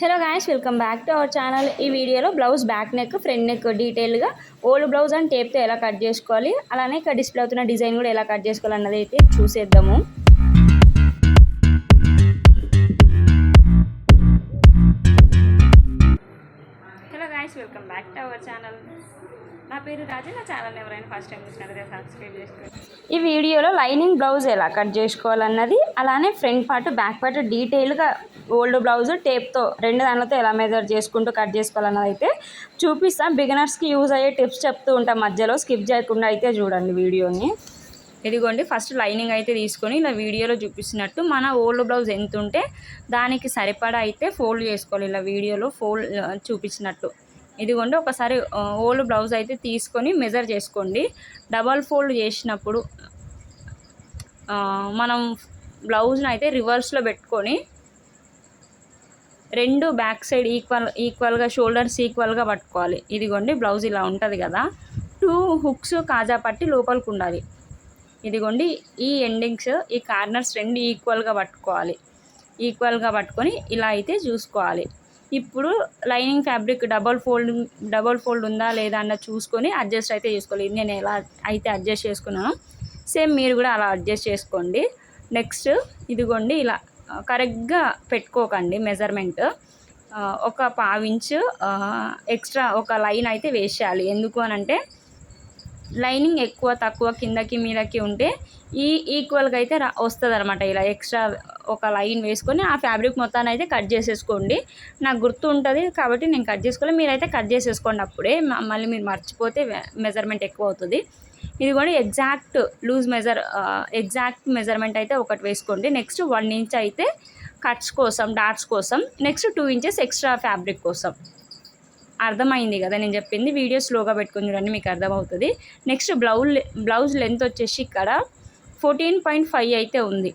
Hello guys welcome back to our channel ఈ వీడియోలో blouse back neck front neck డీటెయిల్గా old blouse and టేప్తో ఎలా కట్ చేసుకోవాలి అలానే ఇక్కడ డిస్ప్లే అవుతున్న డిజైన్ కూడా ఎలా కట్ చేసుకోవాలి అన్నది అయితే చూసేద్దాము. Hello guys welcome back to our channel నా పేరు రాజు నా ఛానల్ ఎవరైనా ఫస్ట్ టైం చూసినట్లయితే సబ్స్క్రైబ్ చేసుకోండి. ఈ వీడియోలో లైనింగ్ బ్లౌజ్ ఎలా కట్ చేసుకోవాలన్నది అలానే ఫ్రంట్ పార్ట్ బ్యాక్ పార్ట్ డీటెయిల్గా ఓల్డ్ బ్లౌజ్ టేప్తో రెండు దానిలతో ఎలా మెజర్ చేసుకుంటూ కట్ చేసుకోవాలన్నది అయితే చూపిస్తాం. బిగినర్స్కి యూజ్ అయ్యే టిప్స్ చెప్తూ ఉంటాం మధ్యలో స్కిప్ చేయకుండా అయితే చూడండి వీడియోని. ఇదిగోండి ఫస్ట్ లైనింగ్ అయితే తీసుకొని ఇలా వీడియోలో చూపిస్తున్నట్టు మన ఓల్డ్ బ్లౌజ్ ఎంత ఉంటే దానికి సరిపడా అయితే ఫోల్డ్ చేసుకోవాలి. ఇలా వీడియోలో ఫోల్డ్ చూపించినట్టు. ఇదిగోండి ఒకసారి ఓల్డ్ బ్లౌజ్ అయితే తీసుకొని మెజర్ చేసుకోండి. డబల్ ఫోల్డ్ చేసినప్పుడు మనం బ్లౌజ్ని అయితే రివర్స్లో పెట్టుకొని రెండు బ్యాక్ సైడ్ ఈక్వల్ ఈక్వల్గా షోల్డర్స్ ఈక్వల్గా పట్టుకోవాలి. ఇదిగోండి బ్లౌజ్ ఇలా ఉంటుంది కదా. టూ హుక్స్ కాజా పట్టి లోపలికి ఉండాలి. ఇదిగోండి ఈ ఎండింగ్స్ ఈ కార్నర్స్ రెండు ఈక్వల్గా పట్టుకోవాలి. ఈక్వల్గా పట్టుకొని ఇలా అయితే చూసుకోవాలి. ఇప్పుడు lining fabric double fold double fold ఉందా లేదా అన్న చూసుకొని అడ్జస్ట్ అయితే చేసుకోవాలి. నేను ఎలా అయితే అడ్జస్ట్ చేసుకున్నానో సేమ్ మీరు కూడా అలా అడ్జస్ట్ చేసుకోండి. నెక్స్ట్ ఇదిగోండి ఇలా కరెక్ట్గా పెట్టుకోకండి మెజర్మెంట్ ఒక పావించు ఎక్స్ట్రా ఒక లైన్ అయితే వేసేయాలి. ఎందుకు అని అంటే లైనింగ్ ఎక్కువ తక్కువ కిందకి మీదకి ఉంటే ఈ ఈక్వల్గా అయితే రా వస్తుంది అనమాట ఇలా ఎక్స్ట్రా ఒక లైన్ వేసుకొని ఆ ఫ్యాబ్రిక్ మొత్తాన్ని అయితే కట్ చేసేసుకోండి. నాకు గుర్తు ఉంటుంది కాబట్టి నేను కట్ చేసుకోవాలి మీరైతే కట్ చేసేసుకోండి అప్పుడే. మళ్ళీ మీరు మర్చిపోతే మెజర్మెంట్ ఎక్కువ అవుతుంది. ఇది కూడా exact loose measure exact measurement అయితే ఒకటి వేసుకోండి. నెక్స్ట్ వన్ ఇంచ్ అయితే కట్స్ కోసం డాట్స్ కోసం. Next two inches extra fabric కోసం. అర్థమైంది కదా నేను చెప్పింది. వీడియో స్లోగా పెట్టుకుని చూడండి మీకు అర్థమవుతుంది. నెక్స్ట్ బ్లౌజ్ బ్లౌజ్ లెంత్ వచ్చేసి ఇక్కడ ఫోర్టీన్ పాయింట్ ఫైవ్ అయితే ఉంది.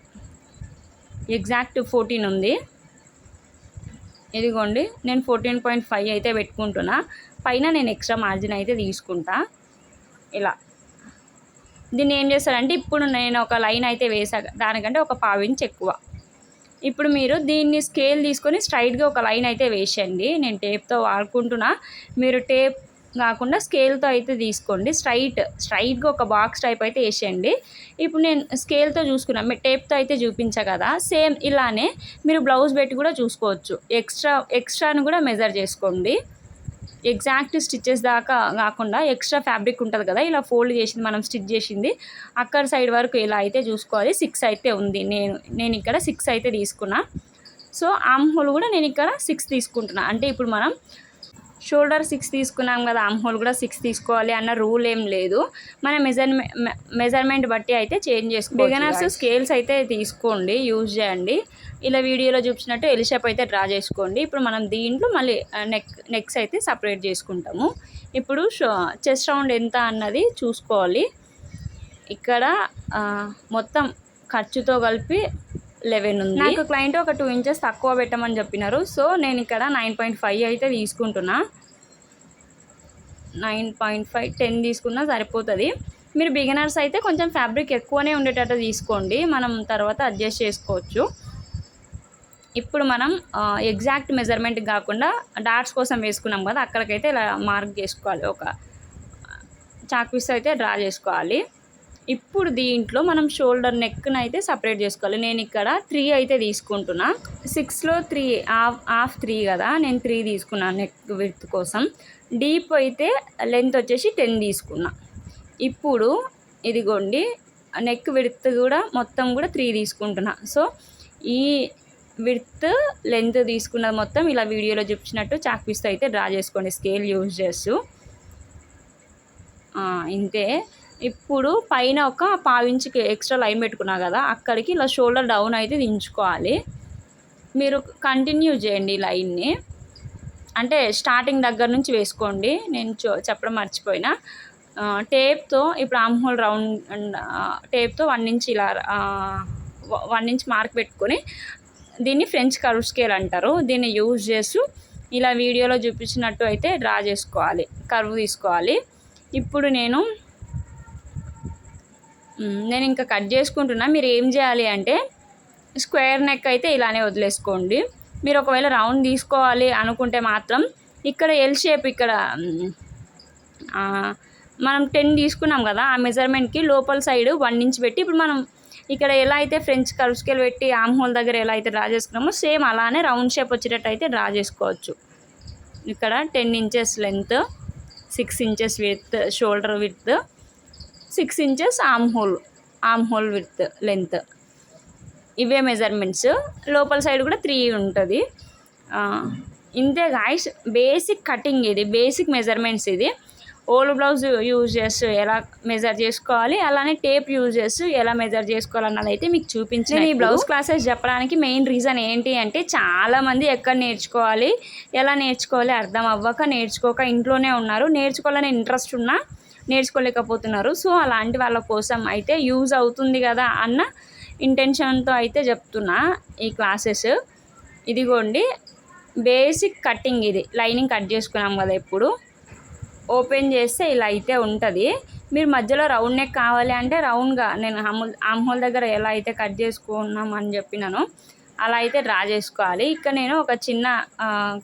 ఎగ్జాక్ట్ ఫోర్టీన్ ఉంది. ఇదిగోండి నేను ఫోర్టీన్ పాయింట్ ఫైవ్ అయితే పెట్టుకుంటున్నా. పైన నేను ఎక్స్ట్రా మార్జిన్ అయితే తీసుకుంటా. ఇలా. దీన్ని ఏం చేస్తారంటే ఇప్పుడు నేను ఒక లైన్ అయితే వేసా దానికంటే ఒక పావించి ఎక్కువ. ఇప్పుడు మీరు దీన్ని స్కేల్ తీసుకొని స్ట్రైట్గా ఒక లైన్ అయితే వేసేయండి. నేను టేప్తో వాడుకుంటున్నా. మీరు టేప్ కాకుండా స్కేల్తో అయితే తీసుకోండి. స్ట్రైట్ స్ట్రైట్గా ఒక బాక్స్ టైప్ అయితే వేసేయండి. ఇప్పుడు నేను స్కేల్తో చూసుకున్నాను మీరు టేప్తో అయితే చూపించా కదా. సేమ్ ఇలానే మీరు బ్లౌజ్ పెట్టి కూడా చూసుకోవచ్చు. ఎక్స్ట్రా ఎక్స్ట్రాను కూడా మెజర్ చేసుకోండి. ఎగ్జాక్ట్ స్టిచ్చెస్ దాకా కాకుండా ఎక్స్ట్రా ఫ్యాబ్రిక్ ఉంటుంది కదా ఇలా ఫోల్డ్ చేసింది మనం స్టిచ్ చేసింది. అక్కడ సైడ్ వరకు ఇలా అయితే చూసుకోవాలి సిక్స్ అయితే ఉంది. నేను నేను ఇక్కడ సిక్స్ అయితే తీసుకున్నా. సో ఆమ్ హోల్ కూడా నేను ఇక్కడ సిక్స్ తీసుకుంటున్నా. అంటే ఇప్పుడు మనం షోల్డర్ సిక్స్ తీసుకున్నాం కదా ఆమ్ హోల్ కూడా సిక్స్ తీసుకోవాలి అన్న రూల్ ఏం లేదు. మన మెజర్మెంట్ మెజర్మెంట్ బట్టి అయితే చేంజ్ చేసుకోవాలి బిగనర్స్ స్కేల్స్ అయితే తీసుకోండి యూజ్ చేయండి. ఇలా వీడియోలో చూపించినట్టు ఎల్ షేప్ అయితే డ్రా చేసుకోండి. ఇప్పుడు మనం దీంట్లో మళ్ళీ నెక్ నెక్స్ అయితే సపరేట్ చేసుకుంటాము. ఇప్పుడు చెస్ట్ రౌండ్ ఎంత అన్నది చూసుకోవాలి. ఇక్కడ మొత్తం ఖర్చుతో కలిపి లెవెన్ ఉంది. నాకు క్లయింట్ ఒక టూ ఇంచెస్ తక్కువ పెట్టమని చెప్పినారు. సో నేను ఇక్కడ నైన్ పాయింట్ ఫైవ్ అయితే తీసుకుంటున్నా. నైన్ పాయింట్ ఫైవ్ టెన్ తీసుకున్నా సరిపోతుంది. మీరు బిగినర్స్ అయితే కొంచెం ఫ్యాబ్రిక్ ఎక్కువనే ఉండేటట్టు తీసుకోండి. మనం తర్వాత అడ్జస్ట్ చేసుకోవచ్చు. ఇప్పుడు మనం ఎగ్జాక్ట్ మెజర్మెంట్ కాకుండా డాట్స్ కోసం వేసుకున్నాం కదా అక్కడికైతే ఇలా మార్క్ చేసుకోవాలి. ఒక చాక్పీస్ అయితే డ్రా చేసుకోవాలి. ఇప్పుడు దీంట్లో మనం షోల్డర్ నెక్ను అయితే సపరేట్ చేసుకోవాలి. నేను ఇక్కడ త్రీ అయితే తీసుకుంటున్నా. సిక్స్లో త్రీ హాఫ్ హాఫ్ త్రీ కదా నేను త్రీ తీసుకున్నాను నెక్ విత్ కోసం. డీప్ అయితే లెంత్ వచ్చేసి టెన్ తీసుకున్నా. ఇప్పుడు ఇదిగోండి నెక్ విడత్ కూడా మొత్తం కూడా త్రీ తీసుకుంటున్నా. సో ఈ విడ్త్ లెంత్ తీసుకున్నది మొత్తం ఇలా వీడియోలో చూపించినట్టు చాక్పీస్తో అయితే డ్రా చేసుకోండి. స్కేల్ యూజ్ చేస్తూ. ఇంతే. ఇప్పుడు పైన ఒక పావించికి ఎక్స్ట్రా లైన్ పెట్టుకున్నా కదా అక్కడికి ఇలా షోల్డర్ డౌన్ అయితే దించుకోవాలి. మీరు కంటిన్యూ చేయండి లైన్ని. అంటే స్టార్టింగ్ దగ్గర నుంచి వేసుకోండి. నేను చో- చెప్పడం మర్చిపోయినా. టేప్తో ఇప్పుడు ఆమ్ హోల్ రౌండ్ టేప్తో వన్ ఇంచ్ ఇలా వన్ ఇంచ్ మార్క్ పెట్టుకొని దీన్ని ఫ్రెంచ్ కర్వ్ స్కేల్ అంటారు. దీన్ని యూజ్ చేస్తూ ఇలా వీడియోలో చూపించినట్టు అయితే డ్రా చేసుకోవాలి. కర్వ్ తీసుకోవాలి. ఇప్పుడు నేను నేను ఇంకా కట్ చేసుకుంటున్నా. మీరు ఏం చేయాలి అంటే స్క్వేర్ నెక్ అయితే ఇలానే వదిలేసుకోండి. మీరు ఒకవేళ రౌండ్ తీసుకోవాలి అనుకుంటే మాత్రం ఇక్కడ ఎల్ షేప్ ఇక్కడ మనం టెన్ తీసుకున్నాం కదా ఆ మెజర్మెంట్కి లోపల సైడ్ వన్ ఇంచ్ పెట్టి ఇప్పుడు మనం ఇక్కడ ఎలా అయితే ఫ్రెంచ్ కర్వ్ స్కేల్ పెట్టి ఆమ్ హోల్ దగ్గర ఎలా అయితే డ్రా చేసుకున్నామో సేమ్ అలానే రౌండ్ షేప్ వచ్చేటట్టు అయితే డ్రా చేసుకోవచ్చు. ఇక్కడ ten inches length six inches width shoulder width six inches arm hole arm hole width length ఇవే మెజర్మెంట్స్ లోపల సైడ్ కూడా త్రీ ఉంటుంది. ఇంతే గాయస్ బేసిక్ కటింగ్ ఇది బేసిక్ మెజర్మెంట్స్ ఇది. ఓల్డ్ బ్లౌజ్ యూజ్ చేస్తూ ఎలా మెజర్ చేసుకోవాలి అలానే టేప్ యూజ్ చేస్తూ ఎలా మెజర్ చేసుకోవాలన్నది అయితే మీకు చూపించాను ఈ బ్లౌజ్ క్లాసెస్ చెప్పడానికి మెయిన్ రీజన్ ఏంటి అంటే చాలామంది ఎక్కడ నేర్చుకోవాలి ఎలా నేర్చుకోవాలి అర్థం అవ్వక నేర్చుకోక ఇంట్లోనే ఉన్నారు. నేర్చుకోవాలని ఇంట్రెస్ట్ ఉన్నా నేర్చుకోలేకపోతున్నారు. సో అలాంటి వాళ్ళ కోసం అయితే యూజ్ అవుతుంది కదా అన్న ఇంటెన్షన్తో అయితే చెప్తున్నా ఈ క్లాసెస్. ఇదిగోండి. బేసిక్ కటింగ్ ఇది. లైనింగ్ కట్ చేసుకున్నాం కదా ఇప్పుడు. ఓపెన్ చేస్తే ఇలా అయితే ఉంటుంది. మీరు మధ్యలో రౌండ్ నెక్ కావాలి అంటే రౌండ్గా నేను హమ్ ఆమ్హోల్ దగ్గర ఎలా అయితే కట్ చేసుకున్నాం అని చెప్పినాను. అలా అయితే డ్రా చేసుకోవాలి. ఇక్కడ నేను ఒక చిన్న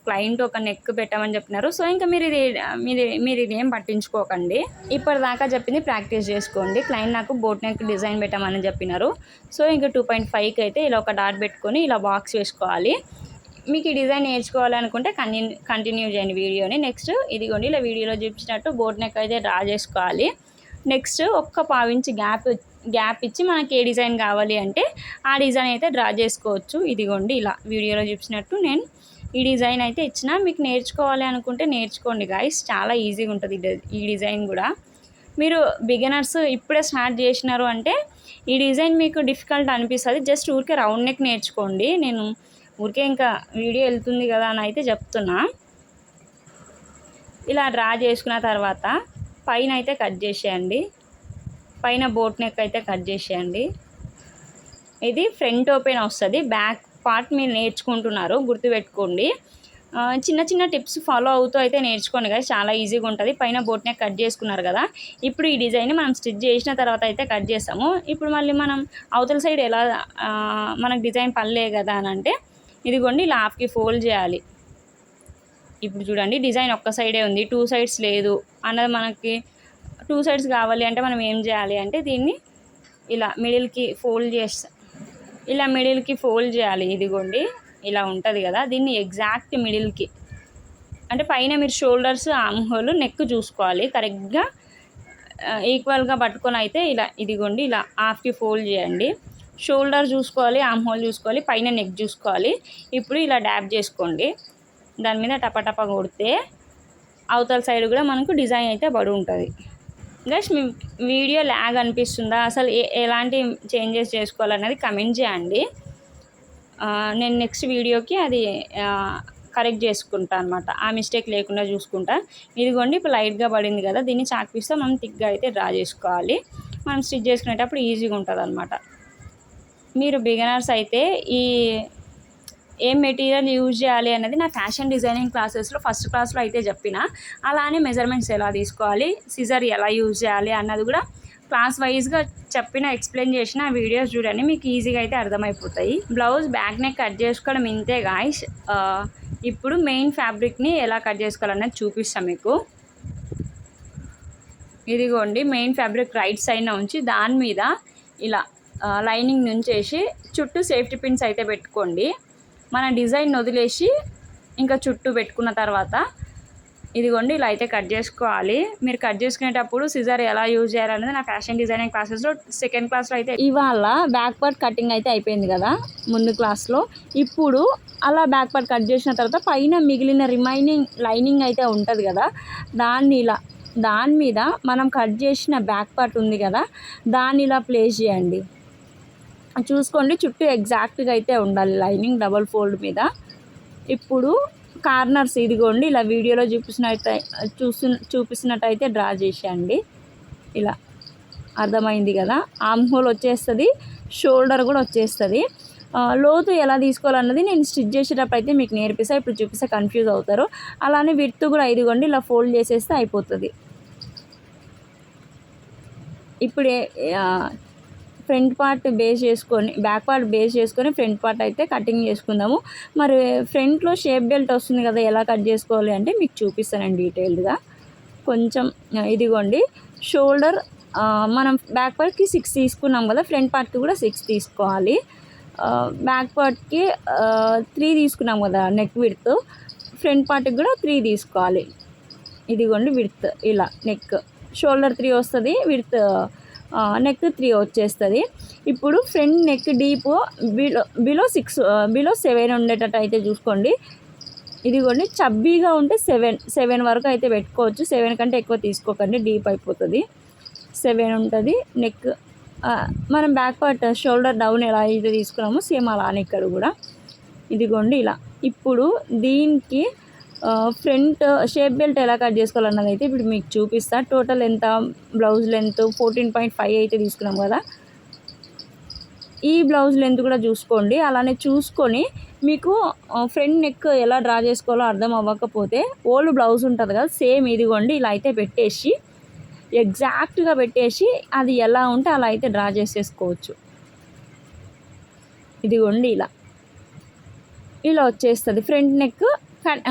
క్లయింట్ ఒక నెక్ పెట్టమని చెప్పినారు. సో ఇంకా మీరు ఇది మీరు మీరు ఇది ఏం పట్టించుకోకండి. ఇప్పటిదాకా చెప్పింది ప్రాక్టీస్ చేసుకోండి. క్లయింట్ నాకు బోట్ నెక్ డిజైన్ పెట్టమని చెప్పినారు. సో ఇంకా టూ పాయింట్ ఫైవ్కి అయితే ఇలా ఒక డాట్ పెట్టుకొని ఇలా బాక్స్ వేసుకోవాలి. మీకు ఈ డిజైన్ నేర్చుకోవాలనుకుంటే కంటిన్యూ కంటిన్యూ చేయండి వీడియోని. నెక్స్ట్ ఇదిగోండి ఇలా వీడియోలో చూపించినట్టు బోట్ నెక్ అయితే డ్రా చేసుకోవాలి. నెక్స్ట్ ఒక్క పావించి గ్యాప్ గ్యాప్ ఇచ్చి మనకి ఏ డిజైన్ కావాలి అంటే ఆ డిజైన్ అయితే డ్రా చేసుకోవచ్చు. ఇదిగోండి ఇలా వీడియోలో చూపించినట్టు నేను ఈ డిజైన్ అయితే ఇచ్చిన మీకు నేర్చుకోవాలి అనుకుంటే నేర్చుకోండి గాయస్ చాలా ఈజీగా ఉంటుంది ఈ డి- ఈ డిజైన్ కూడా. మీరు బిగినర్స్ ఇప్పుడే స్టార్ట్ చేసినారు అంటే ఈ డిజైన్ మీకు డిఫికల్ట్ అనిపిస్తుంది. జస్ట్ ఊరికే రౌండ్ నెక్ నేర్చుకోండి. నేను ఊరికే ఇంకా వీడియో వెళ్తుంది కదా అని అయితే చెప్తున్నా. ఇలా డ్రా చేసుకున్న తర్వాత పైన అయితే కట్ చేసేయండి. పైన బోట్ నెక్ అయితే కట్ చేసేయండి. ఇది ఫ్రంట్ ఓపెన్ వస్తుంది. బ్యాక్ పార్ట్ మీరు నేర్చుకుంటున్నారు గుర్తుపెట్టుకోండి. చిన్న చిన్న టిప్స్ ఫాలో అవుతూ అయితే నేర్చుకోండి కదా చాలా ఈజీగా ఉంటుంది. పైన బోట్ నెక్ కట్ చేసుకున్నారు కదా. ఇప్పుడు ఈ డిజైన్ మనం స్టిచ్ చేసిన తర్వాత అయితే కట్ చేస్తాము. ఇప్పుడు మళ్ళీ మనం అవతల సైడ్ ఎలా మనకు డిజైన్ పల్లే కదా అని అంటే ఇదిగోండి ఇలా హాఫ్కి ఫోల్డ్ చేయాలి. ఇప్పుడు చూడండి డిజైన్ ఒక్క సైడే ఉంది. టూ సైడ్స్ లేదు. అన్నది మనకి టూ సైడ్స్ కావాలి అంటే మనం ఏం చేయాలి అంటే దీన్ని ఇలా మిడిల్కి ఫోల్డ్ చేస్తా ఇలా మిడిల్కి ఫోల్డ్ చేయాలి. ఇదిగోండి ఇలా ఉంటుంది కదా. దీన్ని ఎగ్జాక్ట్ మిడిల్కి. అంటే పైన మీరు షోల్డర్స్ ఆమ్హోల్ నెక్ చూసుకోవాలి. కరెక్ట్గా ఈక్వల్గా పట్టుకొని అయితే ఇలా ఇదిగోండి ఇలా హాఫ్కి ఫోల్డ్ చేయండి. షోల్డర్ చూసుకోవాలి ఆమ్హోల్ చూసుకోవాలి పైన నెక్ చూసుకోవాలి. ఇప్పుడు ఇలా డ్యాబ్ చేసుకోండి. దాని మీద టపటప కొడితే అవతల సైడ్ కూడా మనకు డిజైన్ అయితే పడి ఉంటుంది. గైస్ మీ వీడియో ల్యాగ్ అనిపిస్తుందా? అసలు ఏ ఎలాంటి చేంజెస్ చేసుకోవాలన్నది కమెంట్ చేయండి. నేను నెక్స్ట్ వీడియోకి అది కరెక్ట్ చేసుకుంటా అనమాట ఆ మిస్టేక్ లేకుండా చూసుకుంటా. ఇదిగోండి ఇప్పుడు లైట్గా పడింది కదా దీన్ని చాక్పిస్తే మనం థిక్గా అయితే డ్రా చేసుకోవాలి. మనం స్టిచ్ చేసుకునేటప్పుడు ఈజీగా ఉంటుంది అనమాట మీరు బిగినర్స్ అయితే ఈ ఏం మెటీరియల్ యూజ్ చేయాలి అనేది నా ఫ్యాషన్ డిజైనింగ్ క్లాసెస్లో ఫస్ట్ క్లాస్లో అయితే చెప్పిన. అలానే మెజర్మెంట్స్ ఎలా తీసుకోవాలి సిజర్ ఎలా యూజ్ చేయాలి అన్నది కూడా క్లాస్ వైజ్గా చెప్పిన ఎక్స్ప్లెయిన్ చేసిన వీడియోస్ చూడండి మీకు ఈజీగా అయితే అర్థమైపోతాయి. బ్లౌజ్ బ్యాక్ నెక్ కట్ చేసుకోవడం ఇంతే గాయస్. ఇప్పుడు మెయిన్ ఫ్యాబ్రిక్ని ఎలా కట్ చేసుకోవాలన్నది చూపిస్తాను మీకు. ఇదిగోండి మెయిన్ ఫ్యాబ్రిక్ రైట్ సైడ్న ఉంచి దాని మీద ఇలా లైనింగ్ నుంచేసి చుట్టూ సేఫ్టీ పిన్స్ అయితే పెట్టుకోండి. మన డిజైన్ వదిలేసి ఇంకా చుట్టూ పెట్టుకున్న తర్వాత ఇదిగోండి ఇలా అయితే కట్ చేసుకోవాలి. మీరు కట్ చేసుకునేటప్పుడు సిజర్ ఎలా యూజ్ చేయాలనేది నా ఫ్యాషన్ డిజైనింగ్ క్లాసెస్లో సెకండ్ క్లాస్లో అయితే ఇవాళ బ్యాక్ పార్ట్ కటింగ్ అయితే అయిపోయింది కదా ముందు క్లాస్లో ఇప్పుడు అలా బ్యాక్ పార్ట్ కట్ చేసిన తర్వాత పైన మిగిలిన రిమైనింగ్ లైనింగ్ అయితే ఉంటుంది కదా దాన్ని ఇలా దాని మీద మనం కట్ చేసిన బ్యాక్ పార్ట్ ఉంది కదా దాన్ని ఇలా ప్లేస్ చేయండి. చూసుకోండి చుట్టూ ఎగ్జాక్ట్గా అయితే ఉండాలి. లైనింగ్ డబల్ ఫోల్డ్ మీద. ఇప్పుడు కార్నర్స్ ఇదిగోండి ఇలా వీడియోలో చూపించినట్టు చూసి చూపిస్తున్నట్టయితే డ్రా చేసేయండి. ఇలా అర్థమైంది కదా? ఆమ్ హోల్ వచ్చేస్తుంది షోల్డర్ కూడా వచ్చేస్తుంది. లోతు ఎలా తీసుకోవాలన్నది నేను స్టిచ్ చేసేటప్పుడు అయితే మీకు నేర్పిస్తా ఇప్పుడు చూపిస్తే కన్ఫ్యూజ్ అవుతారు. అలానే విడ్త్ కూడా ఇదిగోండి ఇలా ఫోల్డ్ చేసేస్తే అయిపోతుంది. ఇప్పుడే ఫ్రంట్ పార్ట్ బేస్ చేసుకొని బ్యాక్ పార్ట్ బేస్ చేసుకొని ఫ్రంట్ పార్ట్ అయితే కటింగ్ చేసుకుందాము. మరి ఫ్రంట్లో షేప్ బెల్ట్ వస్తుంది కదా ఎలా కట్ చేసుకోవాలి అంటే మీకు చూపిస్తానండి డీటెయిల్డ్గా. కొంచెం ఇదిగోండి. షోల్డర్ మనం బ్యాక్ పార్ట్కి సిక్స్ తీసుకున్నాం కదా ఫ్రంట్ పార్ట్కి కూడా సిక్స్ తీసుకోవాలి. బ్యాక్ పార్ట్కి త్రీ తీసుకున్నాం కదా నెక్ విడ్త్ ఫ్రంట్ పార్ట్కి కూడా త్రీ తీసుకోవాలి. ఇదిగోండి విడ్త్ ఇలా నెక్ షోల్డర్ త్రీ వస్తుంది విడ్త్ నెక్ త్రీ వచ్చేస్తుంది. ఇప్పుడు front neck deep below below six below seven ఉండేటట్టు అయితే చూసుకోండి. ఇదిగోండి చబ్బీగా ఉంటే సెవెన్ సెవెన్ వరకు అయితే పెట్టుకోవచ్చు. సెవెన్ కంటే ఎక్కువ తీసుకోకండి డీప్ అయిపోతుంది. సెవెన్ ఉంటుంది నెక్ మనం బ్యాక్ పార్ట్ షోల్డర్ డౌన్ ఎలా అయితే తీసుకున్నామో సేమ్ అలానే ఇక్కడ కూడా. ఇదిగోండి ఇలా. ఇప్పుడు దీనికి ఫ్రంట్ షేప్ బెల్ట్ ఎలా కట్ చేసుకోవాలన్నది అయితే ఇప్పుడు మీకు చూపిస్తా. టోటల్ ఎంత blouse length fourteen point five అయితే తీసుకున్నాం కదా. ఈ బ్లౌజ్ లెంత్ కూడా చూసుకోండి. అలానే చూసుకొని మీకు ఫ్రంట్ నెక్ ఎలా డ్రా చేసుకోవాలో అర్థం అవ్వకపోతే ఓల్డ్ బ్లౌజ్ ఉంటుంది కదా సేమ్ ఇదిగోండి ఇలా అయితే పెట్టేసి ఎగ్జాక్ట్గా పెట్టేసి అది ఎలా ఉంటే అలా అయితే డ్రా చేసేసుకోవచ్చు. ఇదిగోండి ఇలా. ఇలా వచ్చేస్తుంది. Front neck cut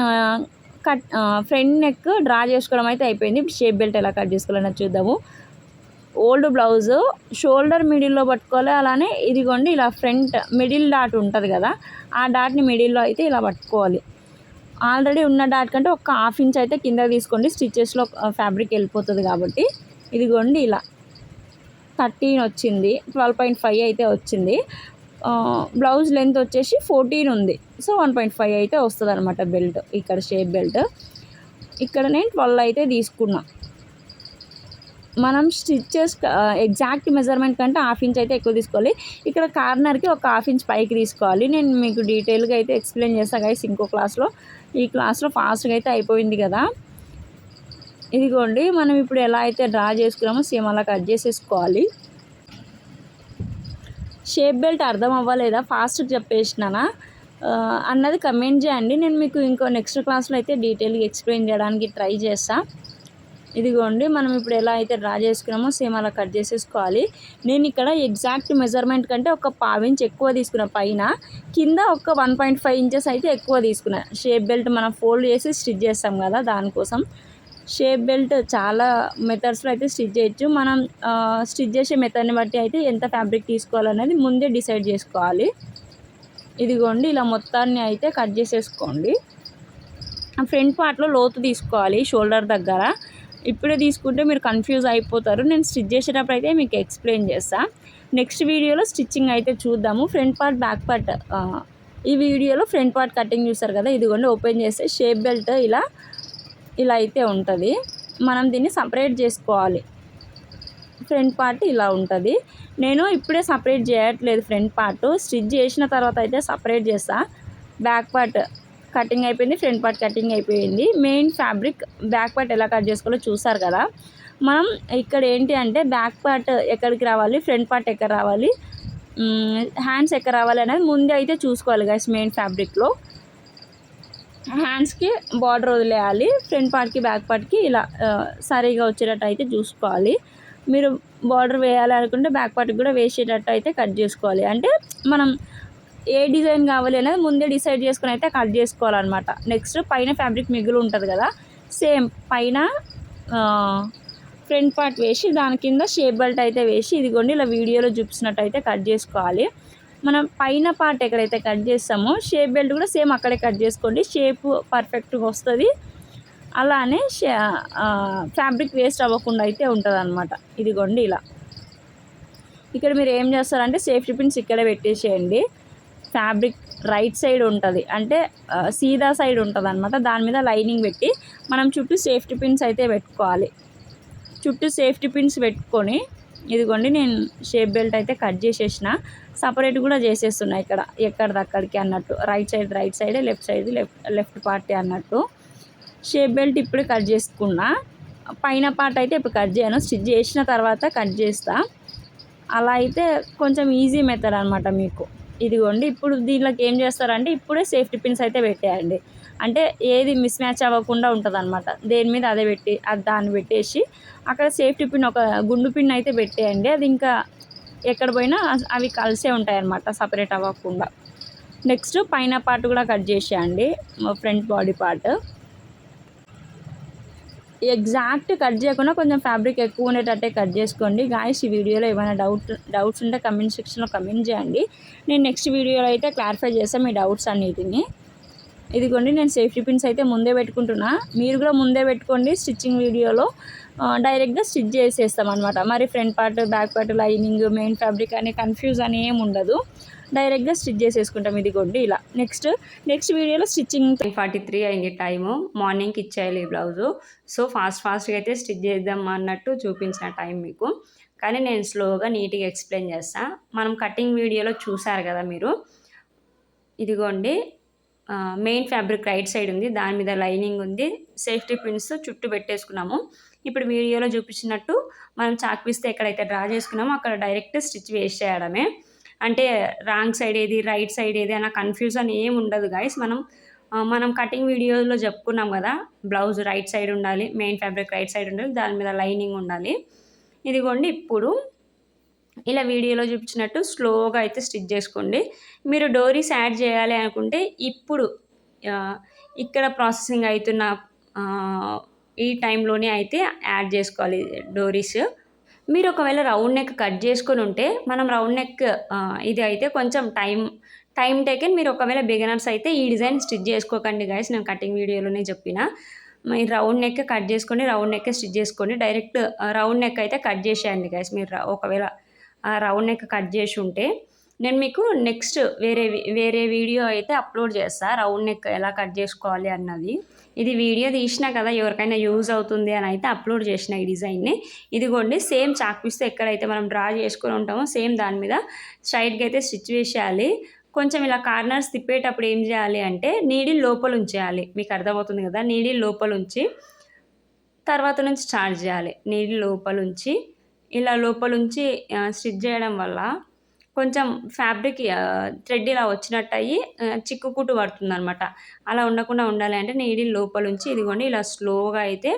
cut front neck draw చేసుకోవడం అయితే అయిపోయింది. ఇప్పుడు షేప్ బెల్ట్ ఎలా కట్ చేసుకోవాలన్నది చూద్దాము. ఓల్డ్ బ్లౌజ్ షోల్డర్ మిడిల్లో పట్టుకోవాలి. అలానే ఇదిగోండి ఇలా ఫ్రంట్ మిడిల్ డాట్ ఉంటుంది కదా ఆ డాట్ని మిడిల్లో అయితే ఇలా పట్టుకోవాలి. ఆల్రెడీ ఉన్న డాట్ కంటే ఒక హాఫ్ ఇంచ్ అయితే కింద తీసుకోండి. స్టిచ్చెస్లో ఫ్యాబ్రిక్ వెళ్ళిపోతుంది కాబట్టి. ఇదిగోండి ఇలా థర్టీన్ వచ్చింది. ట్వెల్వ్ పాయింట్ ఫైవ్ అయితే వచ్చింది. బ్లౌజ్ లెంత్ వచ్చేసి ఫోర్టీన్ ఉంది. సో వన్ పాయింట్ ఫైవ్ అయితే వస్తుంది అనమాట బెల్ట్ ఇక్కడ షేప్ బెల్ట్. ఇక్కడ నేను ట్వెల్వ్ అయితే తీసుకున్నా. మనం స్టిచ్చెస్ ఎగ్జాక్ట్ మెజర్మెంట్ కంటే హాఫ్ ఇంచ్ అయితే ఎక్కువ తీసుకోవాలి. ఇక్కడ కార్నర్కి ఒక హాఫ్ ఇంచ్ పైకి తీసుకోవాలి. నేను మీకు డీటెయిల్గా అయితే ఎక్స్ప్లెయిన్ చేస్తాను గైస్ ఇంకో క్లాస్లో. ఈ క్లాస్లో ఫాస్ట్గా అయితే అయిపోయింది కదా. ఇదిగోండి మనం ఇప్పుడు ఎలా అయితే డ్రా చేసుకున్నామో సేమ్ అలా కట్ చేసేసుకోవాలి. షేప్ బెల్ట్ అర్థం అవ్వలేదా? ఫాస్ట్ చెప్పేసినానా? అన్నది కమెంట్ చేయండి. నేను మీకు ఇంకో నెక్స్ట్ క్లాస్లో అయితే డీటెయిల్గా ఎక్స్ప్లెయిన్ చేయడానికి ట్రై చేస్తా. ఇదిగోండి మనం ఇప్పుడు ఎలా అయితే డ్రా చేసుకున్నామో సేమ్ అలా కట్ చేసేసుకోవాలి. నేను ఇక్కడ ఎగ్జాక్ట్ మెజర్మెంట్ కంటే ఒక పావించ్ ఎక్కువ తీసుకున్నా. పైన కింద ఒక వన్ పాయింట్ ఫైవ్ ఇంచెస్ అయితే ఎక్కువ తీసుకున్నా. షేప్ బెల్ట్ మనం ఫోల్డ్ చేసి స్టిచ్ చేస్తాం కదా దానికోసం. షేప్ బెల్ట్ చాలా మెథడ్స్లో అయితే స్టిచ్ చేయొచ్చు. మనం స్టిచ్ చేసే మెథడ్ని బట్టి అయితే ఎంత ఫ్యాబ్రిక్ తీసుకోవాలనేది ముందే డిసైడ్ చేసుకోవాలి. ఇదిగోండి ఇలా మొత్తాన్ని అయితే కట్ చేసేసుకోండి. ఫ్రంట్ పార్ట్లో లోతు తీసుకోవాలి షోల్డర్ దగ్గర. ఇప్పుడే తీసుకుంటే మీరు కన్ఫ్యూజ్ అయిపోతారు. నేను స్టిచ్ చేసేటప్పుడు అయితే మీకు ఎక్స్ప్లెయిన్ చేస్తాను నెక్స్ట్ వీడియోలో స్టిచ్చింగ్ అయితే చూద్దాము. ఫ్రంట్ పార్ట్ బ్యాక్ పార్ట్ ఈ వీడియోలో ఫ్రంట్ పార్ట్ కటింగ్ చూస్తారు కదా ఇదిగోండి ఓపెన్ చేస్తే షేప్ బెల్ట్ ఇలా ఇలా అయితే ఉంటుంది. మనం దీన్ని సపరేట్ చేసుకోవాలి. ఫ్రంట్ పార్ట్ ఇలా ఉంటుంది. నేను ఇప్పుడే సపరేట్ చేయట్లేదు ఫ్రంట్ పార్ట్. స్టిచ్ చేసిన తర్వాత అయితే సపరేట్ చేస్తా. బ్యాక్ పార్ట్ కటింగ్ అయిపోయింది ఫ్రంట్ పార్ట్ కటింగ్ అయిపోయింది. మెయిన్ ఫ్యాబ్రిక్ బ్యాక్ పార్ట్ ఎలా కట్ చేసుకోవాలో చూసారు కదా. మనం ఇక్కడ ఏంటి అంటే బ్యాక్ పార్ట్ ఎక్కడికి రావాలి ఫ్రంట్ పార్ట్ ఎక్కడ రావాలి హ్యాండ్స్ ఎక్కడ రావాలి అనేది ముందే అయితే చూసుకోవాలి గైస్ మెయిన్ ఫ్యాబ్రిక్లో హ్యాండ్స్కి బార్డర్ వదిలేయాలి ఫ్రంట్ పార్ట్కి బ్యాక్ పార్ట్కి ఇలా సరిగా వచ్చేటట్టు అయితే చూసుకోవాలి. మీరు బార్డర్ వేయాలనుకుంటే బ్యాక్ పార్ట్ కూడా వేసేటట్టు అయితే కట్ చేసుకోవాలి. అంటే మనం ఏ డిజైన్ కావాలి అనేది ముందే డిసైడ్ చేసుకుని అయితే కట్ చేసుకోవాలన్నమాట. నెక్స్ట్ పైన ఫ్యాబ్రిక్ మిగులు ఉంటుంది కదా సేమ్ పైన ఫ్రంట్ పార్ట్ వేసి దాని కింద షేప్ బెల్ట్ అయితే వేసి ఇదిగోండి ఇలా వీడియోలో చూపించినట్టు అయితే కట్ చేసుకోవాలి. మనం పైన పార్ట్ ఎక్కడైతే కట్ చేస్తామో షేప్ బెల్ట్ కూడా సేమ్ అక్కడే కట్ చేసుకోండి. షేప్ పర్ఫెక్ట్గా వస్తుంది. అలానే ఫ్యాబ్రిక్ వేస్ట్ అవ్వకుండా అయితే ఉంటుంది అనమాట ఇదిగోండి ఇలా. ఇక్కడ మీరు ఏం చేస్తారంటే సేఫ్టీ పిన్స్ ఇక్కడే పెట్టేసేయండి. ఫ్యాబ్రిక్ రైట్ సైడ్ ఉంటుంది. అంటే సీదా సైడ్ ఉంటుంది అనమాట దాని మీద లైనింగ్ పెట్టి మనం చుట్టూ సేఫ్టీ పిన్స్ అయితే పెట్టుకోవాలి. చుట్టూ సేఫ్టీ పిన్స్ పెట్టుకొని ఇదిగోండి నేను షేప్ బెల్ట్ అయితే కట్ చేసేసిన. సపరేట్ కూడా చేసేస్తున్నా ఇక్కడ. ఎక్కడిదక్కడికి అన్నట్టు. Right side right side left side left left party అన్నట్టు. షేప్ బెల్ట్ ఇప్పుడే కట్ చేసుకున్నా. పైన పార్ట్ అయితే ఇప్పుడు కట్ చేయను. స్టిచ్ చేసిన తర్వాత కట్ చేస్తా. అలా అయితే కొంచెం ఈజీ మెథడ్ అనమాట మీకు. ఇదిగోండి ఇప్పుడు దీనిలోకి ఏం చేస్తారంటే ఇప్పుడే సేఫ్టీ పిన్స్ అయితే పెట్టేయండి. అంటే ఏది మిస్ మ్యాచ్ అవ్వకుండా ఉంటుంది అనమాట దేని మీద అదే పెట్టి అది దాన్ని పెట్టేసి అక్కడ సేఫ్టీ పిన్ ఒక గుండు పిన్ అయితే పెట్టేయండి. అది ఇంకా ఎక్కడ పోయినా అవి కలిసే ఉంటాయి అన్నమాట సపరేట్ అవ్వకుండా. నెక్స్ట్ పైన పార్ట్ కూడా కట్ చేసేయండి front body part. Exact cut చేయకుండా కొంచెం ఫ్యాబ్రిక్ ఎక్కువ ఉండేటట్టే కట్ చేసుకోండి. గాయస్ ఈ వీడియోలో ఏమైనా డౌట్ డౌట్స్ ఉంటే కమెంట్ సెక్షన్లో కమెంట్ చేయండి. నేను నెక్స్ట్ వీడియోలో అయితే క్లారిఫై చేస్తాను మీ డౌట్స్ అన్నిటిని. ఇదిగోండి నేను సేఫ్టీ పిన్స్ అయితే ముందే పెట్టుకుంటున్నా. మీరు కూడా ముందే పెట్టుకోండి స్టిచ్చింగ్ వీడియోలో. డైరెక్ట్గా స్టిచ్ చేసేస్తాం అనమాట మరి front part back part lining main fabric అనే కన్ఫ్యూజ్ అని ఏమి ఉండదు. డైరెక్ట్గా స్టిచ్ చేసేసుకుంటాం. ఇదిగోండి ఇలా. నెక్స్ట్ నెక్స్ట్ వీడియోలో స్టిచ్చింగ్ త్రీ ఫార్టీ త్రీ అయింది టైము. మార్నింగ్కి ఇచ్చేయాలి ఈ బ్లౌజు. సో ఫాస్ట్ ఫాస్ట్గా అయితే స్టిచ్ చేద్దాం అన్నట్టు చూపించిన టైం మీకు. కానీ నేను స్లోగా నీట్గా ఎక్స్ప్లెయిన్ చేస్తాను మనం కటింగ్ వీడియోలో చూసారు కదా మీరు? ఇదిగోండి. మెయిన్ ఫ్యాబ్రిక్ రైట్ సైడ్ ఉంది. దాని మీద లైనింగ్ ఉంది. సేఫ్టీ పిన్స్ చుట్టూ పెట్టేసుకున్నాము. ఇప్పుడు వీడియోలో చూపించినట్టు మనం చాక్పిస్తే ఎక్కడైతే డ్రా చేసుకున్నామో అక్కడ డైరెక్ట్ స్టిచ్ వేసేయడమే అంటే రాంగ్ సైడ్ ఏది రైట్ సైడ్ ఏది అన్న కన్ఫ్యూజన్ ఏం ఉండదు గాయస్ మనం మనం కటింగ్ వీడియోలో చెప్పుకున్నాం కదా బ్లౌజ్ రైట్ సైడ్ ఉండాలి మెయిన్ ఫ్యాబ్రిక్ రైట్ సైడ్ ఉండాలి దాని మీద లైనింగ్ ఉండాలి. ఇదిగోండి ఇప్పుడు ఇలా వీడియోలో చూపించినట్టు స్లోగా అయితే స్టిచ్ చేసుకోండి. మీరు డోరీస్ యాడ్ చేయాలి అనుకుంటే ఇప్పుడు ఇక్కడ ప్రాసెసింగ్ అవుతున్న ఈ టైంలోనే అయితే యాడ్ చేసుకోవాలి డోరీస్ మీరు ఒకవేళ రౌండ్ నెక్ కట్ చేసుకొని ఉంటే మనం రౌండ్ నెక్ ఇది అయితే కొంచెం టైం టైం టేకెన్ మీరు ఒకవేళ బిగినర్స్ అయితే ఈ డిజైన్ స్టిచ్ చేసుకోకండి గైస్ నేను కటింగ్ వీడియోలోనే చెప్పిన. మీరు రౌండ్ నెక్ కట్ చేసుకొని రౌండ్ నెక్ స్టిచ్ చేసుకొని డైరెక్ట్ రౌండ్ నెక్ అయితే కట్ చేసేయండి గైస్ మీరు ఒకవేళ రౌండ్ నెక్ కట్ చేసి ఉంటే నేను మీకు నెక్స్ట్ వేరే వేరే వీడియో అయితే అప్లోడ్ చేస్తాను రౌండ్ నెక్ ఎలా కట్ చేసుకోవాలి అన్నది. ఇది వీడియో తీసినా కదా ఎవరికైనా యూజ్ అవుతుంది అని అయితే అప్లోడ్ చేసిన ఈ డిజైన్ని ఇదిగోండి సేమ్ చాక్పిస్తే ఎక్కడైతే మనం డ్రా చేసుకొని ఉంటామో సేమ్ దాని మీద స్ట్రైట్గా అయితే స్టిచ్ వేసేయాలి. కొంచెం ఇలా కార్నర్స్ తిప్పేటప్పుడు ఏం చేయాలి అంటే నీడి లోపల ఉంచేయాలి. మీకు అర్థమవుతుంది కదా నీడి లోపల ఉంచి తర్వాత నుంచి స్టార్ట్ చేయాలి. నీడి లోపల ఉంచి ఇలా లోపల ఉంచి స్టిచ్ చేయడం వల్ల కొంచెం ఫ్యాబ్రిక్ థ్రెడ్ ఇలా వచ్చినట్టు అయ్యి చిక్కుకుట్టు పడుతుంది అనమాట అలా ఉండకుండా ఉండాలి అంటే నీడి లోపల నుంచి ఇదిగోండి ఇలా స్లోగా అయితే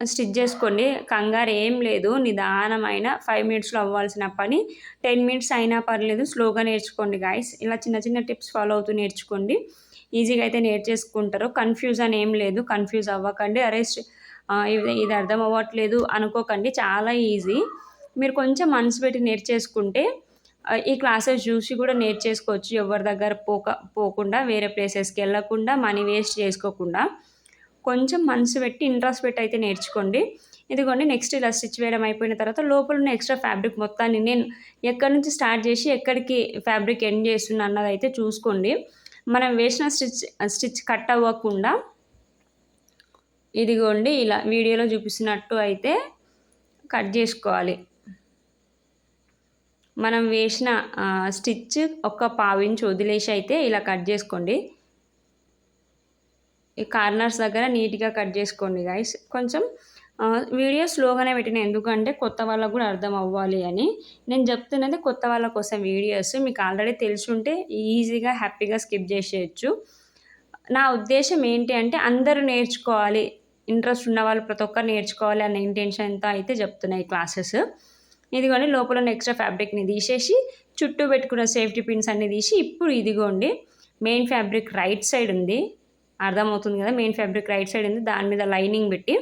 స్టిచ్ చేసుకోండి. కంగారు ఏం లేదు నిదానమైన ఫైవ్ మినిట్స్లో అవ్వాల్సిన పని. టెన్ మినిట్స్ అయినా పర్లేదు స్లోగా నేర్చుకోండి గాయస్. ఇలా చిన్న చిన్న టిప్స్ ఫాలో అవుతూ నేర్చుకోండి. ఈజీగా అయితే నేర్చేసుకుంటారు. కన్ఫ్యూజ్ అని ఏం లేదు కన్ఫ్యూజ్ అవ్వకండి. అరే ఇది అర్థం అవ్వట్లేదు అనుకోకండి. చాలా ఈజీ. మీరు కొంచెం మనసు పెట్టి నేర్చేసుకుంటే ఈ క్లాసెస్ చూసి కూడా నేర్చేసుకోవచ్చు. ఎవరి దగ్గర పోక పోకుండా వేరే ప్లేసెస్కి వెళ్ళకుండా మనీ వేస్ట్ చేసుకోకుండా. కొంచెం మనసు పెట్టి ఇంట్రెస్ట్ పెట్టి అయితే నేర్చుకోండి. ఇదిగోండి నెక్స్ట్ ఇలా స్టిచ్ వేయడం అయిపోయిన తర్వాత లోపల ఉన్న ఎక్స్ట్రా ఫ్యాబ్రిక్ మొత్తాన్ని నేను ఎక్కడి నుంచి స్టార్ట్ చేసి ఎక్కడికి ఫ్యాబ్రిక్ ఎండ్ చేస్తున్నా అన్నది అయితే చూసుకోండి. మనం వేసిన స్టిచ్ స్టిచ్ కట్ అవ్వకుండా ఇదిగోండి ఇలా వీడియోలో చూపిస్తున్నట్టు అయితే కట్ చేసుకోవాలి. మనం వేసిన స్టిచ్ ఒక్క పావించి వదిలేసి అయితే ఇలా కట్ చేసుకోండి. ఈ కార్నర్స్ దగ్గర నీట్గా కట్ చేసుకోండి గైస్ కొంచెం వీడియో స్లోగానే పెట్టిన ఎందుకంటే కొత్త వాళ్ళకు కూడా అర్థం అవ్వాలి అని. నేను చెప్తున్నది కొత్త వాళ్ళ కోసం వీడియోస్. మీకు ఆల్రెడీ తెలిసి ఉంటే ఈజీగా హ్యాపీగా స్కిప్ చేసేయచ్చు. నా ఉద్దేశం ఏంటి అంటే అందరూ నేర్చుకోవాలి. ఇంట్రెస్ట్ ఉన్న వాళ్ళు ప్రతి ఒక్కరు నేర్చుకోవాలి అనే ఇంటెన్షన్తో అయితే చెప్తున్నాయి క్లాసెస్ ఇదిగోండి లోపల ఉన్న ఎక్స్ట్రా ఫ్యాబ్రిక్ని తీసేసి చుట్టూ పెట్టుకున్న సేఫ్టీ పిన్స్ అన్ని తీసి ఇప్పుడు ఇదిగోండి మెయిన్ ఫ్యాబ్రిక్ రైట్ సైడ్ ఉంది. అర్థమవుతుంది కదా మెయిన్ ఫ్యాబ్రిక్ రైట్ సైడ్ ఉంది. దాని మీద లైనింగ్ పెట్టి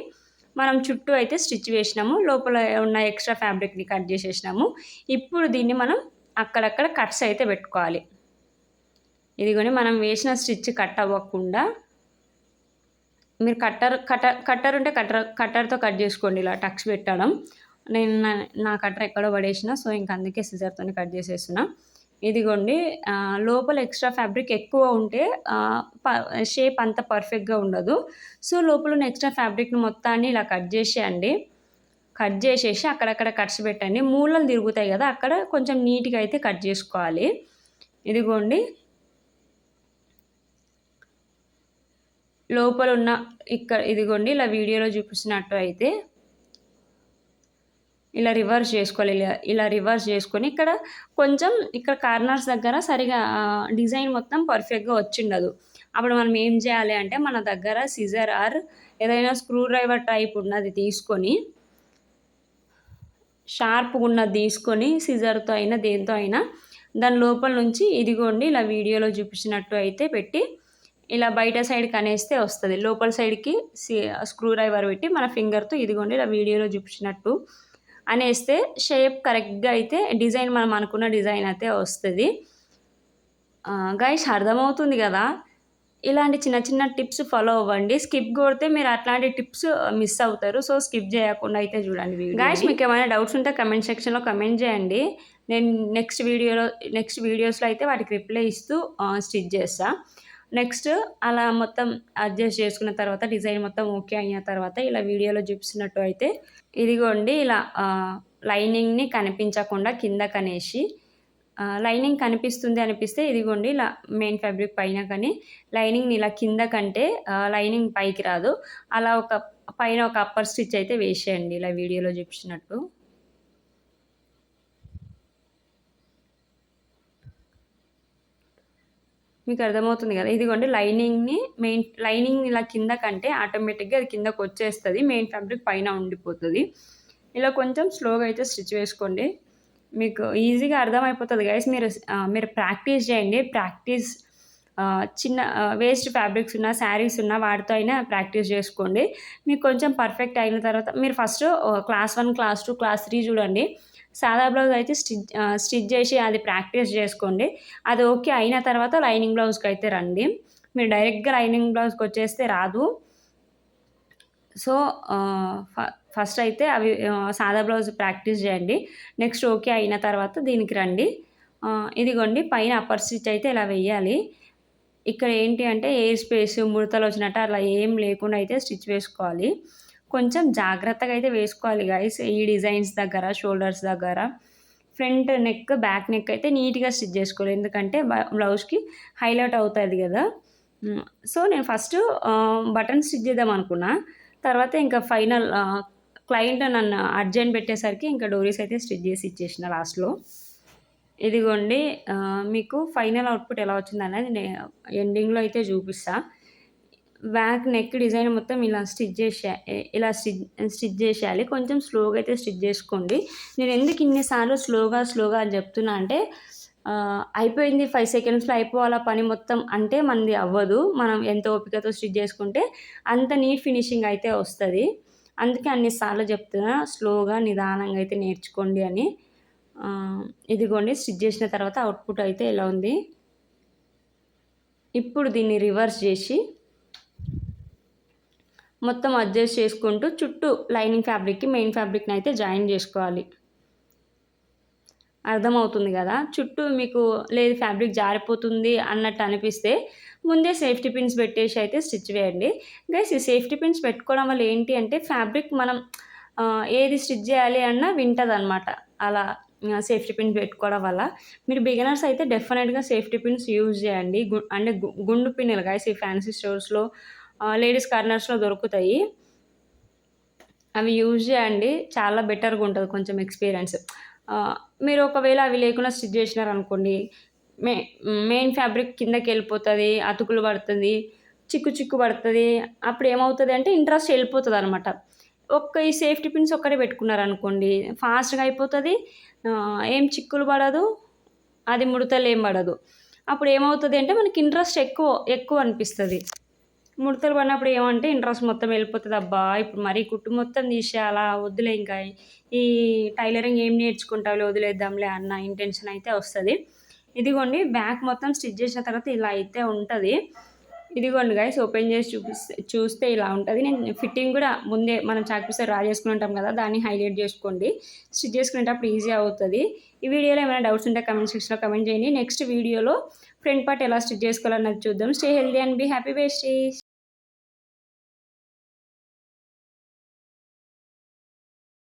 మనం చుట్టూ అయితే స్టిచ్ వేసినాము. లోపల ఉన్న ఎక్స్ట్రా ఫ్యాబ్రిక్ని కట్ చేసేసినాము. ఇప్పుడు దీన్ని మనం అక్కడక్కడ కట్స్ అయితే పెట్టుకోవాలి. ఇదిగోని మనం వేసిన స్టిచ్ కట్ అవ్వకుండా మీరు కట్టర్ కట్టర్ కట్టర్ ఉంటే కట్టర్ కట్టర్తో కట్ చేసుకోండి ఇలా టక్స్ పెట్టడం. నేను నా కట్టర్ ఎక్కడో పడేసిన సో ఇంక అందుకే సిజర్తో కట్ చేసేస్తున్నా. ఇదిగోండి లోపల ఎక్స్ట్రా ఫ్యాబ్రిక్ ఎక్కువ ఉంటే షేప్ అంత పర్ఫెక్ట్గా ఉండదు. సో లోపల ఉన్న ఎక్స్ట్రా ఫ్యాబ్రిక్ని మొత్తాన్ని ఇలా కట్ చేసేయండి. కట్ చేసేసి అక్కడక్కడ కట్స్ పెట్టండి. మూలలు తిరుగుతాయి కదా అక్కడ కొంచెం నీట్గా అయితే కట్ చేసుకోవాలి. ఇదిగోండి. లోపల ఉన్న ఇక్కడ ఇదిగోండి ఇలా వీడియోలో చూపిస్తున్నట్టు అయితే ఇలా రివర్స్ చేసుకోవాలి ఇలా ఇలా రివర్స్ చేసుకొని ఇక్కడ కొంచెం ఇక్కడ కార్నర్స్ దగ్గర సరిగా డిజైన్ మొత్తం పర్ఫెక్ట్గా వచ్చిండదు. అప్పుడు మనం ఏం చేయాలి అంటే మన దగ్గర సిజర్ ఆర్ ఏదైనా స్క్రూ డ్రైవర్ టైప్ ఉన్నది తీసుకొని షార్ప్గా ఉన్నది తీసుకొని సిజర్తో అయినా దేంతో అయినా దాని లోపల నుంచి ఇదిగోండి ఇలా వీడియోలో చూపించినట్టు అయితే పెట్టి ఇలా బయట సైడ్కి అనేస్తే వస్తుంది. లోపల సైడ్కి స్క్రూ డ్రైవర్ పెట్టి మన ఫింగర్తో ఇదిగోండి ఇలా వీడియోలో చూపించినట్టు అనేస్తే షేప్ కరెక్ట్గా అయితే డిజైన్ మనం అనుకున్న డిజైన్ అయితే వస్తుంది. గైస్ అర్థమవుతుంది కదా? ఇలాంటి చిన్న చిన్న టిప్స్ ఫాలో అవ్వండి. స్కిప్ కొడితే మీరు అట్లాంటి టిప్స్ మిస్ అవుతారు. సో స్కిప్ చేయకుండా అయితే చూడండి గాయస్ మీకు ఏమైనా డౌట్స్ ఉంటే కమెంట్ సెక్షన్లో కమెంట్ చేయండి. నేను నెక్స్ట్ వీడియోలో నెక్స్ట్ వీడియోస్లో అయితే వాటికి రిప్లై ఇస్తూ స్టిచ్ చేస్తాను నెక్స్ట్ అలా మొత్తం అడ్జస్ట్ చేసుకున్న తర్వాత డిజైన్ మొత్తం ఓకే అయిన తర్వాత ఇలా వీడియోలో చూపిస్తున్నట్టు అయితే ఇదిగోండి ఇలా లైనింగ్ని కనిపించకుండా కింద కనేసి లైనింగ్ కనిపిస్తుంది అనిపిస్తే ఇదిగోండి ఇలా మెయిన్ ఫ్యాబ్రిక్ పైన కానీ లైనింగ్ ఇలా కింద కంటే లైనింగ్ పైకి రాదు. అలా ఒక పైన ఒక అప్పర్ స్టిచ్ అయితే వేసేయండి ఇలా వీడియోలో చూపించినట్టు మీకు అర్థమవుతుంది కదా? ఇదిగోండి లైనింగ్ని మెయిన్ లైనింగ్ ఇలా కింద కంటే ఆటోమేటిక్గా అది కిందకు వచ్చేస్తుంది మెయిన్ ఫ్యాబ్రిక్ పైన ఉండిపోతుంది. ఇలా కొంచెం స్లోగా అయితే స్టిచ్ వేసుకోండి మీకు ఈజీగా అర్థమైపోతుంది గైస్. మీరు మీరు ప్రాక్టీస్ చేయండి. ప్రాక్టీస్ చిన్న వేస్ట్ ఫ్యాబ్రిక్స్ ఉన్న శారీస్ ఉన్న వాటితో అయినా ప్రాక్టీస్ చేసుకోండి. మీకు కొంచెం పర్ఫెక్ట్ అయిన తర్వాత మీరు first class one class two class three చూడండి. సాదా బ్లౌజ్ అయితే స్టిచ్ స్టిచ్ చేసి అది ప్రాక్టీస్ చేసుకోండి. అది ఓకే అయిన తర్వాత లైనింగ్ బ్లౌజ్కి అయితే రండి. మీరు డైరెక్ట్గా లైనింగ్ బ్లౌజ్కి వచ్చేస్తే రాదు. సో ఫస్ట్ అయితే అవి సాదా బ్లౌజ్ ప్రాక్టీస్ చేయండి. నెక్స్ట్ ఓకే అయిన తర్వాత దీనికి రండి. ఇదిగోండి పైన అప్పర్ స్టిచ్ అయితే ఇలా వెయ్యాలి. ఇక్కడ ఏంటి అంటే ఎయిర్ స్పేస్ ముడతలు వచ్చినట్టు అలా ఏం లేకుండా అయితే స్టిచ్ వేసుకోవాలి. కొంచెం జాగ్రత్తగా అయితే వేసుకోవాలి గాయస్ ఈ డిజైన్స్ దగ్గర షోల్డర్స్ దగ్గర. ఫ్రంట్ నెక్ బ్యాక్ నెక్ అయితే నీట్గా స్టిచ్ చేసుకోవాలి. ఎందుకంటే బ్లౌజ్కి హైలైట్ అవుతుంది కదా. సో నేను ఫస్ట్ బటన్ స్టిచ్ చేద్దాం అనుకున్నా. తర్వాత ఇంకా ఫైనల్ క్లయింట్ నన్ను అర్జెంట్ పెట్టేసరికి ఇంకా డోరీస్ అయితే స్టిచ్ చేసి ఇచ్చేసిన లాస్ట్లో ఇదిగోండి మీకు ఫైనల్ అవుట్పుట్ ఎలా వచ్చింది అనేది నేను ఎండింగ్లో అయితే చూపిస్తా. బ్యాక్ నెక్ డిజైన్ మొత్తం ఇలా స్టిచ్ చేసే ఇలా స్టిచ్ స్టిచ్ చేసేయాలి. కొంచెం స్లోగా అయితే స్టిచ్ చేసుకోండి. నేను ఎందుకు ఇన్నిసార్లు స్లోగా స్లోగా అని చెప్తున్నా అంటే అయిపోయింది ఫైవ్ సెకండ్స్లో అయిపోవాలా పని మొత్తం అంటే మనది అవ్వదు. మనం ఎంత ఓపికతో స్టిచ్ చేసుకుంటే అంత నీట్ ఫినిషింగ్ అయితే వస్తుంది. అందుకే అన్నిసార్లు చెప్తున్నా స్లోగా నిదానంగా అయితే నేర్చుకోండి అని. ఇదిగోండి స్టిచ్ చేసిన తర్వాత అవుట్పుట్ అయితే ఎలా ఉంది? ఇప్పుడు దీన్ని రివర్స్ చేసి మొత్తం అడ్జస్ట్ చేసుకుంటూ చుట్టూ లైనింగ్ ఫ్యాబ్రిక్కి మెయిన్ ఫ్యాబ్రిక్ని అయితే జాయిన్ చేసుకోవాలి. అర్థమవుతుంది కదా? చుట్టూ మీకు లేదు ఫ్యాబ్రిక్ జారిపోతుంది అన్నట్టు అనిపిస్తే ముందే సేఫ్టీ పిన్స్ పెట్టేసి అయితే స్టిచ్ వేయండి. గైస్ ఈ సేఫ్టీ పిన్స్ పెట్టుకోవడం వల్ల ఏంటి అంటే ఫ్యాబ్రిక్ మనం ఏది స్టిచ్ చేయాలి అన్నా వింటుంది అనమాట అలా సేఫ్టీ పిన్స్ పెట్టుకోవడం వల్ల. మీరు బిగినర్స్ అయితే డెఫినెట్గా సేఫ్టీ పిన్స్ యూజ్ చేయండి. గు అంటే గుండు పిన్నులు గైస్ ఈ ఫ్యాన్సీ స్టోర్స్లో లేడీస్ కార్నర్స్లో దొరుకుతాయి. అవి యూజ్ చేయండి. చాలా బెటర్గా ఉంటుంది కొంచెం ఎక్స్పీరియన్స్ మీరు ఒకవేళ అవి లేకుండా స్టిచ్ చేసినారనుకోండి మే మెయిన్ ఫ్యాబ్రిక్ కిందకి వెళ్ళిపోతుంది అతుకులు పడుతుంది చిక్కు చిక్కు పడుతుంది. అప్పుడు ఏమవుతుంది అంటే ఇంట్రెస్ట్ వెళ్ళిపోతుంది అనమాట ఒక్క ఈ సేఫ్టీ పిన్స్ ఒక్కటే పెట్టుకున్నారనుకోండి ఫాస్ట్గా అయిపోతుంది. ఏం చిక్కులు పడదు అది ముడతలు ఏం పడదు. అప్పుడు ఏమవుతుంది అంటే మనకి ఇంట్రెస్ట్ ఎక్కువ ఎక్కువ అనిపిస్తుంది. ముడతలు పడినప్పుడు ఏమంటే ఇంట్రెస్ట్ మొత్తం వెళ్ళిపోతుంది. అబ్బా ఇప్పుడు మరీ కుట్టు మొత్తం తీసేయాలా? వద్దులే ఇంకా. ఈ టైలరింగ్ ఏం నేర్చుకుంటావులే వదిలేద్దాంలే అన్న ఇంటెన్షన్ అయితే వస్తుంది. ఇదిగోండి బ్యాక్ మొత్తం స్టిచ్ చేసిన తర్వాత ఇలా అయితే ఉంటుంది. ఇదిగోండి గైస్ ఓపెన్ చేసి చూపిస్తే చూస్తే ఇలా ఉంటుంది. నేను ఫిట్టింగ్ కూడా ముందే మనం చాక్పీసర్ రా చేసుకుని ఉంటాం కదా దాన్ని హైలైట్ చేసుకోండి. స్టిచ్ చేసుకునేటప్పుడు ఈజీ అవుతుంది. ఈ వీడియోలో ఏమైనా డౌట్స్ ఉంటే కమెంట్ సెక్షన్లో కమెంట్ చేయండి. నెక్స్ట్ వీడియోలో ఫ్రంట్ పార్ట్ ఎలా స్టిచ్ చేసుకోవాలన్నది చూద్దాం. Stay healthy and be happy besties